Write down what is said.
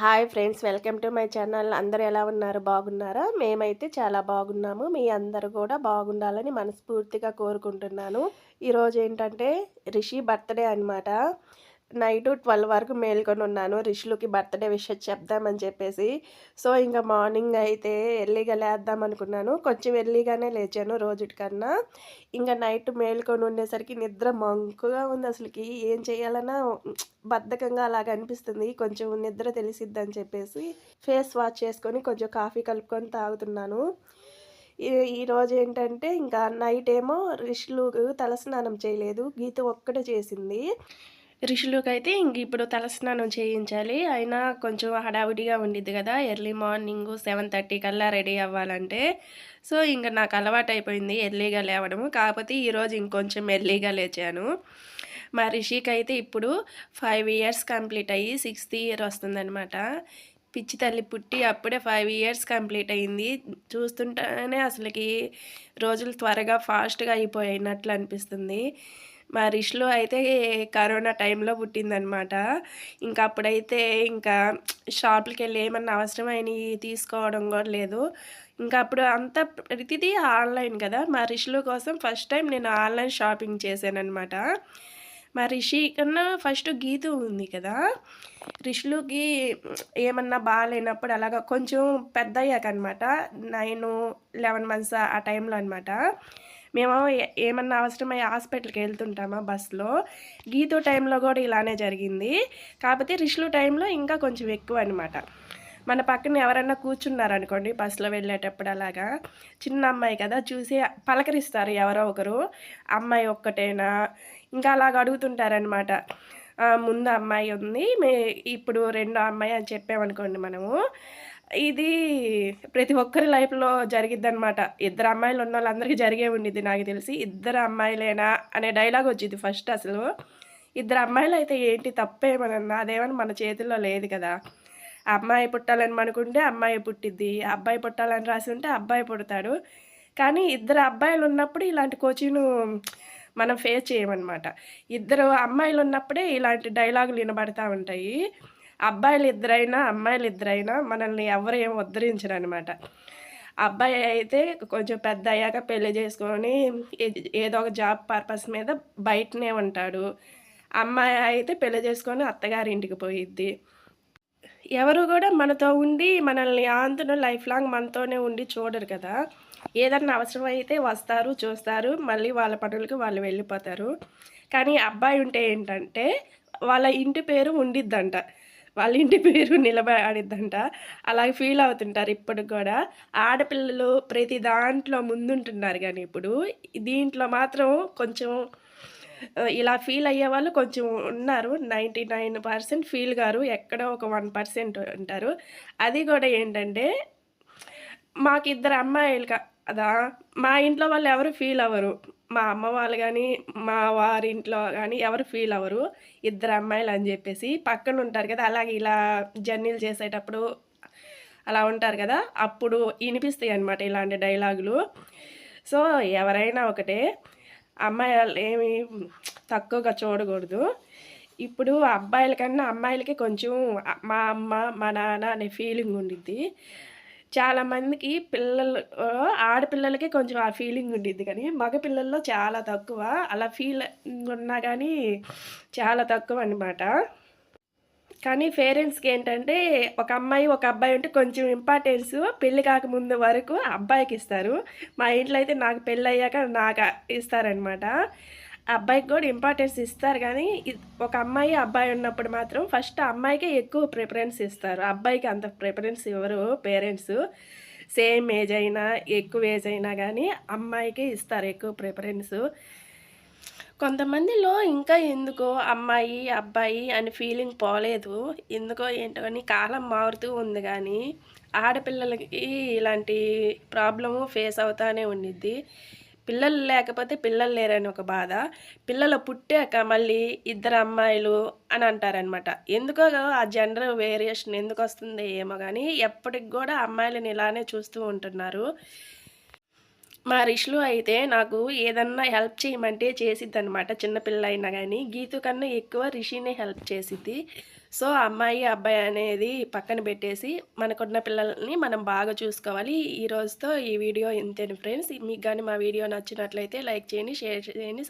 Hi friends welcome to my channel. అందరు ఎలా ఉన్నారు? బాగున్నారా? మేమైతే చాలా బాగున్నాము. మీ అందరు కూడా బాగుండాలని మనస్ఫూర్తిగా కోరుకుంటున్నాను. ఈరోజు ఏంటంటే రిషి బర్త్డే అనమాట నైట్ ట్వెల్వ్ వరకు మేల్కొని ఉన్నాను. రిషులకి బర్త్డే విషయం చెప్దామని చెప్పేసి. సో ఇంకా మార్నింగ్ అయితే ఎర్లీగా లేద్దాం అనుకున్నాను. కొంచెం ఎర్లీగానే లేచాను రోజుటి కన్నా. ఇంకా నైట్ మేల్కొని ఉండేసరికి నిద్ర మంకుగా ఉంది అసలుకి. ఏం చేయాలన్నా బద్ధకంగా అలాగ అనిపిస్తుంది. కొంచెం నిద్ర తెలిసిద్దని చెప్పేసి ఫేస్ వాష్ చేసుకొని కొంచెం కాఫీ కలుపుకొని తాగుతున్నాను. ఈరోజు ఏంటంటే ఇంకా నైట్ ఏమో రిషులు తలస్నానం చేయలేదు. గీత ఒక్కటే చేసింది. ఋషులకు అయితే ఇంక ఇప్పుడు తలస్నానం చేయించాలి. అయినా కొంచెం హడావిడిగా ఉండిద్ది కదా. ఎర్లీ మార్నింగ్ సెవెన్ థర్టీ కల్లా రెడీ అవ్వాలంటే. సో ఇంకా నాకు అలవాటు అయిపోయింది ఎర్లీగా లేవడము. కాకపోతే ఈరోజు ఇంకొంచెం ఎర్లీగా లేచాను. మా రిషికి అయితే ఇప్పుడు ఫైవ్ ఇయర్స్ కంప్లీట్ అయ్యి సిక్స్త్ ఇయర్ వస్తుందనమాట పిచ్చి తల్లి పుట్టి అప్పుడే ఫైవ్ ఇయర్స్ కంప్లీట్ అయింది చూస్తుంటేనే అసలుకి రోజులు త్వరగా ఫాస్ట్గా అయిపోయినట్లు అనిపిస్తుంది మా రిష్లో అయితే కరోనా టైంలో పుట్టిందనమాట ఇంకా అప్పుడైతే ఇంకా షాపులకి వెళ్ళి ఏమన్నా అవసరమైనవి తీసుకోవడం కూడా లేదు. ఇంకా అప్పుడు అంత ప్రతిదీ ఆన్లైన్ కదా. మా రిషుల కోసం ఫస్ట్ టైం నేను ఆన్లైన్ షాపింగ్ చేశానమాట మా రిషి కన్నా ఫస్ట్ గీతు ఉంది కదా. రిషులుకి ఏమన్నా బాగాలేనప్పుడు అలాగా కొంచెం పెద్ద అయ్యాక అనమాట నైన్ లెవెన్ మంత్స్ ఆ టైంలో అనమాట మేము ఏమన్నా అవసరమై హాస్పిటల్కి వెళ్తుంటామా బస్సులో గీతో టైంలో కూడా ఇలానే జరిగింది. కాకపోతే రిషులు టైంలో ఇంకా కొంచెం ఎక్కువ అనమాట మన పక్కన ఎవరన్నా కూర్చున్నారనుకోండి బస్సులో వెళ్ళేటప్పుడు అలాగా. చిన్న అమ్మాయి కదా చూసి పలకరిస్తారు ఎవరో ఒకరు. అమ్మాయి ఒక్కటేనా? ఇంకా అలాగ అడుగుతుంటారనమాట ముందు అమ్మాయి ఉంది. మే ఇప్పుడు రెండో అమ్మాయి అని చెప్పామనుకోండి మనము. ఇది ప్రతి ఒక్కరి లైఫ్లో జరిగిద్దనమాట ఇద్దరు అమ్మాయిలు ఉన్న వాళ్ళందరికీ జరిగే ఉండిద్ది నాకు తెలిసి. ఇద్దరు అమ్మాయిలేనా అనే డైలాగ్ వచ్చింది ఫస్ట్ అసలు. ఇద్దరు అమ్మాయిలు అయితే ఏంటి తప్పేమనన్నా అదేమని మన చేతుల్లో లేదు కదా. అమ్మాయి పుట్టాలని అనుకుంటే అమ్మాయి పుట్టిద్ది అబ్బాయి పుట్టాలని రాసి ఉంటే అబ్బాయి పుడతాడు. కానీ ఇద్దరు అబ్బాయిలు ఉన్నప్పుడు ఇలాంటి కోచింగ్ మనం ఫేస్ చేయమన్నమాట. ఇద్దరు అమ్మాయిలు ఉన్నప్పుడే ఇలాంటి డైలాగులు వినబడతా ఉంటాయి. అబ్బాయిలు ఇద్దరైనా అమ్మాయిలు ఇద్దరైనా మనల్ని ఎవరు ఏం ఉద్ధరించరు అనమాట అబ్బాయి అయితే కొంచెం పెద్ద అయ్యాక పెళ్ళి చేసుకొని ఏదో ఒక జాబ్ పర్పస్ మీద బయటనే ఉంటాడు. అమ్మాయి అయితే పెళ్ళి చేసుకొని అత్తగారి ఇంటికి పోయిద్ది. ఎవరు కూడా మనతో ఉండి మనల్ని ఆంతును లైఫ్ లాంగ్ మనతోనే ఉండి చూడరు కదా. ఏదన్నా అవసరం అయితే వస్తారు చూస్తారు మళ్ళీ వాళ్ళ పనులకు వాళ్ళు వెళ్ళిపోతారు. కానీ అబ్బాయి ఉంటే ఏంటంటే వాళ్ళ ఇంటి పేరు ఉండిద్దంట. వాళ్ళ ఇంటి పేరు నిలబడిద్దంట. అలాగే ఫీల్ అవుతుంటారు ఇప్పటికి కూడా. ఆడపిల్లలు ప్రతి దాంట్లో ముందుంటున్నారు కానీ ఇప్పుడు. దీంట్లో మాత్రం కొంచెం ఇలా ఫీల్ అయ్యే వాళ్ళు కొంచెం ఉన్నారు. నైంటీ నైన్ పర్సెంట్ ఫీల్ గారు. ఎక్కడో ఒక వన్ పర్సెంట్ ఉంటారు. అది కూడా ఏంటంటే మాకు ఇద్దరు అమ్మాయిలు కదా? మా ఇంట్లో వాళ్ళు ఎవరు ఫీల్ అవ్వరు. మా అమ్మ వాళ్ళు కానీ మా వారింట్లో కానీ ఎవరు ఫీల్ అవ్వరు. ఇద్దరు అమ్మాయిలు అని చెప్పేసి పక్కన ఉంటారు కదా అలాగే ఇలా జర్నీలు చేసేటప్పుడు అలా ఉంటారు కదా అప్పుడు వినిపిస్తాయి అనమాట ఇలాంటి డైలాగులు సో ఎవరైనా ఒకటే అమ్మాయి ఏమి తక్కువగా చూడకూడదు. ఇప్పుడు అబ్బాయిల కన్నా అమ్మాయిలకి కొంచెం మా అమ్మ మా నాన్న అనే ఫీలింగ్ ఉండిద్ది. చాలామందికి పిల్లలు ఆడపిల్లలకి కొంచెం ఆ ఫీలింగ్ ఉండిద్ది కానీ మగపిల్లల్లో చాలా తక్కువ. అలా ఫీల్ ఉన్నా కానీ చాలా తక్కువ అనమాట కానీ పేరెంట్స్కి ఏంటంటే ఒక అమ్మాయి ఒక అబ్బాయి ఉంటే కొంచెం ఇంపార్టెన్స్ పెళ్ళి కాకముందు వరకు అబ్బాయికి ఇస్తారు. మా ఇంట్లో అయితే నాకు పెళ్ళి అయ్యాక నాకు ఇస్తారనమాట అబ్బాయికి కూడా ఇంపార్టెన్స్ ఇస్తారు కానీ ఒక అమ్మాయి అబ్బాయి ఉన్నప్పుడు మాత్రం ఫస్ట్ అమ్మాయికే ఎక్కువ ప్రిఫరెన్స్ ఇస్తారు. అబ్బాయికి అంత ప్రిఫరెన్స్ ఇవ్వరు పేరెంట్స్ సేమ్ ఏజ్ అయినా ఎక్కువ ఏజ్ అయినా కానీ అమ్మాయికే ఇస్తారు ఎక్కువ ప్రిఫరెన్స్ కొంతమందిలో ఇంకా ఎందుకో అమ్మాయి అబ్బాయి అని ఫీలింగ్ పోలేదు. ఎందుకో ఏంటో అని కాలం మారుతూ ఉంది కానీ ఆడపిల్లలకి ఇలాంటి ప్రాబ్లము ఫేస్ అవుతానే ఉండిద్ది. పిల్లలు లేకపోతే పిల్లలు లేరని ఒక బాధ. పిల్లలు పుట్టాక మళ్ళీ ఇద్దరు అమ్మాయిలు అని అంటారనమాట ఎందుకో ఆ జెండర్ వేరియేషన్ ఎందుకు వస్తుంది ఏమో కానీ ఎప్పటికి కూడా అమ్మాయిలను ఇలానే చూస్తూ ఉంటున్నారు. మా రిష్లు అయితే నాకు ఏదన్నా హెల్ప్ చేయమంటే చేసిద్ది అనమాట చిన్నపిల్ల అయినా కానీ గీతు కన్నా ఎక్కువ రిషినే హెల్ప్ చేసిద్ది. సో అమ్మాయి అబ్బాయి అనేది పక్కన పెట్టేసి మనకున్న పిల్లల్ని మనం బాగా చూసుకోవాలి. ఈ రోజుతో ఈ వీడియో ఇంతేను ఫ్రెండ్స్. మీకు కానీ మా వీడియో నచ్చినట్లయితే లైక్ చేయండి షేర్ చేయండి